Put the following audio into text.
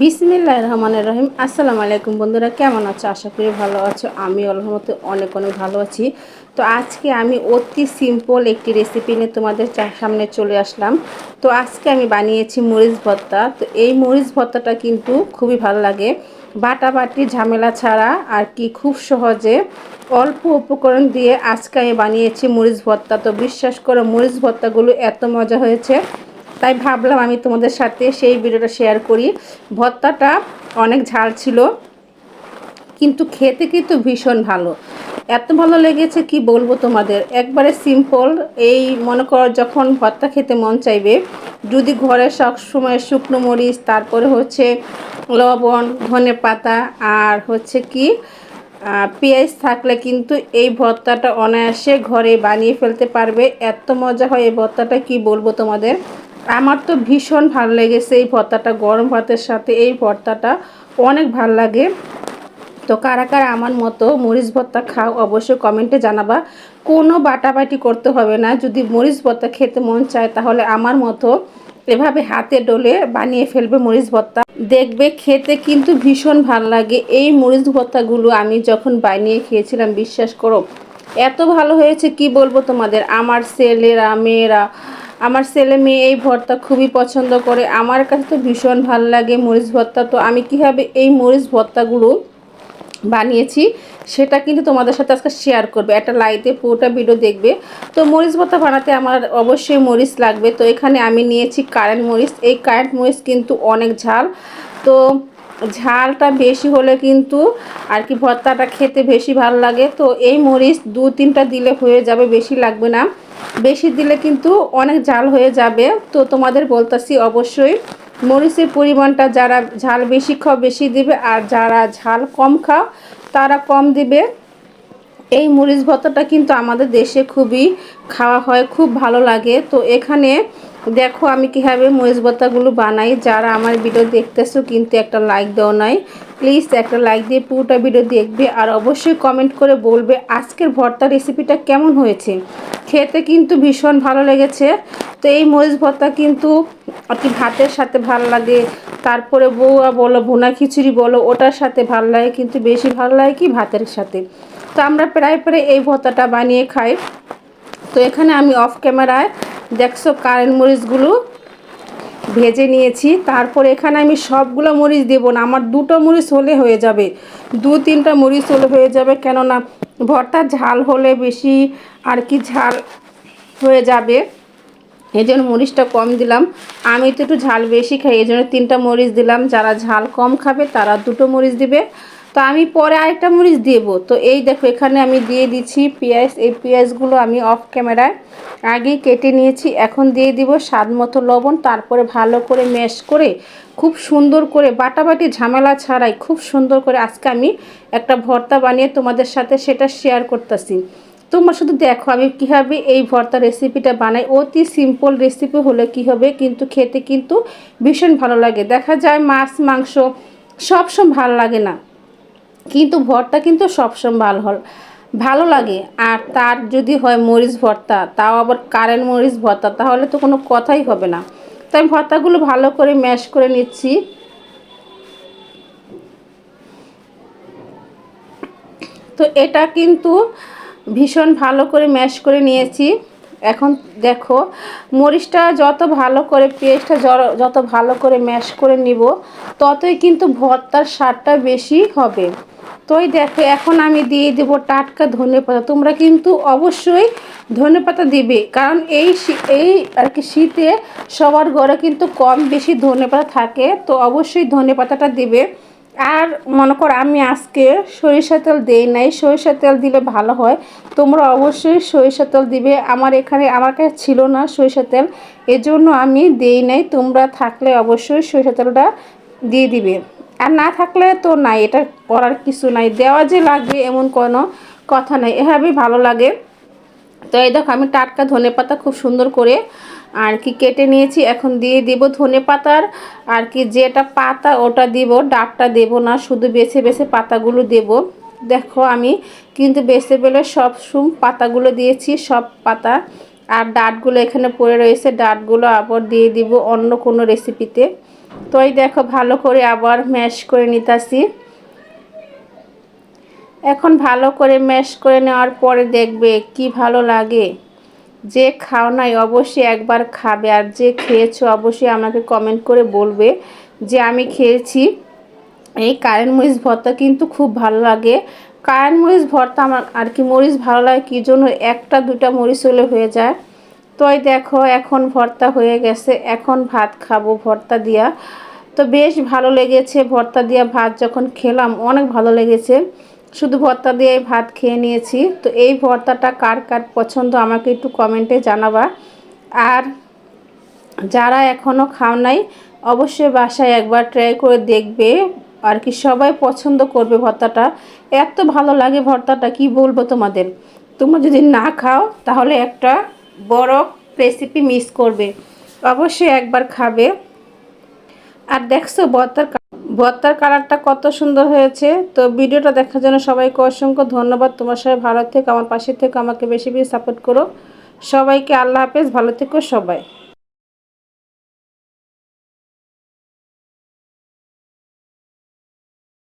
বিসমিল্লাহ রহমানের রহিম। আসসালামু আলাইকুম বন্ধুরা, কেমন আছো? আশা করি ভালো আছো। আমি আলহামতে অনেক অনেক ভালো আছি। তো আজকে আমি অতি সিম্পল একটি রেসিপি নিয়ে তোমাদের সামনে চলে আসলাম। তো আজকে আমি বানিয়েছি মরিচ ভর্তা। তো এই মরিচ ভর্তাটা কিন্তু খুবই ভালো লাগে। বাটাবাটি ঝামেলা ছাড়া আর কি খুব সহজে অল্প উপকরণ দিয়ে আজকে আমি বানিয়েছি মরিচ ভর্তা। তো বিশ্বাস করো, মরিচ ভর্তাগুলো এত মজা হয়েছে। তাই ভাবলাম আমি তোমাদের সাথে সেই ভিডিওটা শেয়ার করি। ভর্তাটা অনেক ঝাল ছিল, কিন্তু খেতে কিন্তু ভীষণ ভালো। এত ভালো লেগেছে কি বলব তোমাদের? একবারে সিম্পল এই মনে করো যখন ভর্তা খেতে মন চাইবে, যদি ঘরে সবসময় শুকনো মরিচ, তারপরে হচ্ছে লবণ, ধনে পাতা, আর হচ্ছে কি পেঁয়াজ থাকলে কিন্তু এই ভর্তাটা অনায়াসে ঘরে বানিয়ে ফেলতে পারবে। এত মজা হয় এই ভর্তাটা, কি বলব তোমাদের? আমার তো ভীষণ ভালো লেগেছে এই ভর্তাটা, গরম ভাতের সাথে এই ভর্তাটা, অনেক ভালো লাগে। তো কারা কারা আমার মতো মরিচ ভর্তা খাও অবশ্যই কমেন্টে জানাবা। কোনো বাটাবাটি করতে হবে না, যদি মরিচ ভর্তা খেতে মন চায় তাহলে আমার মতো এভাবে হাতে ডলে বানিয়ে ফেলবে মরিচ ভর্তা। দেখবে খেতে কিন্তু ভীষণ ভালো লাগে। এই মরিচ ভর্তাগুলো আমি যখন বানিয়ে খেয়েছিলাম, বিশ্বাস করো, এত ভালো হয়েছে, কি বলব তোমাদের? আমার ছেলেরা, মেয়েরা আমার ছেলে মেয়ে এই ভর্তা খুবই পছন্দ করে। আমার কাছে তো ভীষণ ভালো লাগে মরিচ ভর্তা। তো আমি কীভাবে এই মরিচ ভর্তাগুলো বানিয়েছি, সেটা কিন্তু তোমাদের সাথে আজকে শেয়ার করবে। একটা লাইটে পুরোটা ভিডিও দেখবে। তো মরিচ ভর্তা বানাতে আমার অবশ্যই মরিচ লাগবে। তো এখানে আমি নিয়েছি কারেন্ট মরিচ। এই কারেন্ট মরিচ কিন্তু অনেক ঝাল। তো ঝালটা বেশি হলে কিন্তু আর কি ভর্তাটা খেতে বেশি ভালো লাগে। তো এই মরিচ দু তিনটা দিলে হয়ে যাবে, বেশি লাগবে না। বেশি দিলে কিন্তু অনেক ঝাল হয়ে যাবে। তো তোমাদের বলতেছি অবশ্যই, মরিচের পরিমাণটা যারা ঝাল বেশি খাও, বেশি দিবে, আর যারা ঝাল কম খাও, তারা কম দিবে। এই মরিচ ভর্তাটা কিন্তু আমাদের দেশে খুবই খাওয়া হয়, খুব ভালো লাগে। তো এখানে দেখো আমি কীভাবে মরিচ ভর্তাগুলো বানাই। যারা আমার ভিডিও দেখতেছো, কিন্তু একটা লাইক দেওয়া নাই প্লিজ একটা লাইক দিয়ে পুরোটা ভিডিও দেখবে আর অবশ্যই কমেন্ট করে বলবে আজকের ভর্তা রেসিপিটা কেমন হয়েছে। খেতে কিন্তু ভীষণ ভালো লেগেছে। তো এই মরিচ ভর্তা কিন্তু আর কি ভাতের সাথে ভালো লাগে, তারপরে বউয়া বলো, ভুনা খিচুড়ি বলো, ওটার সাথে ভালো লাগে, কিন্তু বেশি ভালো লাগে কি ভাতের সাথে। তো আমরা প্রায় প্রায় এই ভর্তাটা বানিয়ে খাই। তো এখানে আমি অফ ক্যামেরায় দেখছ কারেন্ট মরিচগুলো ভেজে নিয়েছি। তারপরে এখানে আমি সবগুলো মরিচ দেবো না, আমার দুটো মরিচ হলে হয়ে যাবে। দু তিনটা মরিচ হলে হয়ে যাবে, কেননা ভর্তা ঝাল হলে বেশি আর কি ঝাল হয়ে যাবে। এই জন্য মরিচটা কম দিলাম। আমি তো একটু ঝাল বেশি খাই এই জন্য তিনটা মরিচ দিলাম। যারা ঝাল কম খাবে তারা দুটো মরিচ দিবে। তো আমি পরে আরেকটা মরিচ দেবো। তো এই দেখো, এখানে আমি দিয়ে দিচ্ছি পেঁয়াজ। এই পেঁয়াজগুলো আমি অফ ক্যামেরায় আগেই কেটে নিয়েছি, এখন দিয়ে দিব স্বাদ মতো লবণ, তারপরে ভালো করে ম্যাশ করে খুব সুন্দর করে বাটাবাটি ঝামেলা ছাড়াই খুব সুন্দর করে আজকে আমি একটা ভর্তা বানিয়ে তোমাদের সাথে সেটা শেয়ার করতেছি। তোমরা শুধু দেখো আমি কীভাবে এই ভর্তা রেসিপিটা বানাই। অতি সিম্পল রেসিপি হলে কী হবে, কিন্তু খেতে কিন্তু ভীষণ ভালো লাগে। দেখা যায় মাছ, মাংস সবসময় ভালো লাগে না। কিন্তু ভর্তা কিন্তু সবসময় ভালো হল ভালো লাগে। আর তার যদি হয় মরিচ ভর্তা, তাও আবার কারেন্ট মরিচ ভর্তা, তাহলে তো কোনো কথাই হবে না। তাই ভর্তাগুলো ভালো করে ম্যাশ করে নিচ্ছি। তো এটা কিন্তু ভীষণ ভালো করে ম্যাশ করে নিয়েছি। এখন দেখো, মরিচটা যত ভালো করে, পেস্টটা যত ভালো করে ম্যাশ করে নিব, ততই কিন্তু ভর্তার স্বাদটা বেশি হবে। তোই দেখো, এখন আমি দিয়ে দেবো টাটকা ধনে পাতা তোমরা কিন্তু অবশ্যই ধনে পাতা দিবে, কারণ এই এই আর কি শীতে সবার ঘরে কিন্তু কম বেশি ধনে পাতা থাকে, তো অবশ্যই ধনে পাতাটা দিবে। আর মনে কর, আমি আজকে সরিষা তেল দেই নাই সরিষা তেল দিলে ভালো হয়। তোমরা অবশ্যই সরিষা তেল দিবে। আমার এখানে, আমার কাছে ছিল না সরিষা তেল, এজন্য আমি দেই নাই। তোমরা থাকলে অবশ্যই সরিষা তেলটা দিয়ে দিবে। আর না থাকলে তো নাই, এটা করার কিছু নাই, দেওয়া যে লাগবে এমন কোনো কথা নাই, এভাবেই ভালো লাগে। তো এই দেখো, আমি টাটকা ধনে পাতা খুব সুন্দর করে আর কি কেটে নিয়েছি, এখন দিয়ে দিব ধনে পাতার, আর কি যেটা পাতা ওটা দিব, ডাবটা দেব না, শুধু বেছে বেছে পাতাগুলো দেব। দেখো, আমি কিন্তু বেছে বেলে সব সুম পাতাগুলো দিয়েছি, সব পাতা আর ডাটগুলো এখানে পড়ে রয়েছে, ডাটগুলো আবার দিয়ে দিব অন্য কোনো রেসিপিতে তো এই দেখো, ভালো করে আবার ম্যাশ করে নিতাছি। এখন ভালো করে ম্যাশ করে নেওয়ার পরে দেখবে কি ভালো লাগে। যে খাও নাই, অবশ্যই একবার খাবে। আর যে খেয়েছো, অবশ্যই আমাকে কমেন্ট করে বলবে যে আমি খেয়েছি। এই কারেন্ট মরিচ ভর্তা কিন্তু খুব ভালো লাগে। কারেন্ট মরিচ ভর্তা আমার, আর কি মরিচ ভালো লাগে, কী জন্য একটা দুটা মরিচ হলে হয়ে যায়। তো এই দেখো, এখন ভর্তা হয়ে গেছে, এখন ভাত খাব ভর্তা দিয়া। তো বেশ ভালো লেগেছে ভর্তা দিয়া ভাত যখন খেলাম, অনেক ভালো লেগেছে। শুধু ভর্তা দিয়ে ভাত খেয়ে নিয়েছি। তো এই ভর্তাটা কার কার পছন্দ আমাকে একটু কমেন্টে জানাবা। আর যারা এখনও খাও নাই, অবশ্যই বাসায় একবার ট্রাই করে দেখবে আর কি সবাই পছন্দ করবে ভর্তাটা। এত ভালো লাগে ভর্তাটা, কি বলব তোমাদের? তোমরা যদি না খাও, তাহলে একটা বড় রেসিপি মিস করবে। অবশ্যই একবার খাবে। আর দেখছ বর্তার ভর্তার কালারটা কত সুন্দর হয়েছে। তো ভিডিওটা দেখার জন্য সবাইকে অসংখ্য ধন্যবাদ। তোমার সবাই ভালো থেকে, আমার পাশে থেকে, আমাকে বেশি বেশি সাপোর্ট করো। সবাইকে আল্লাহ হাফেজ, ভালো থেকো সবাই।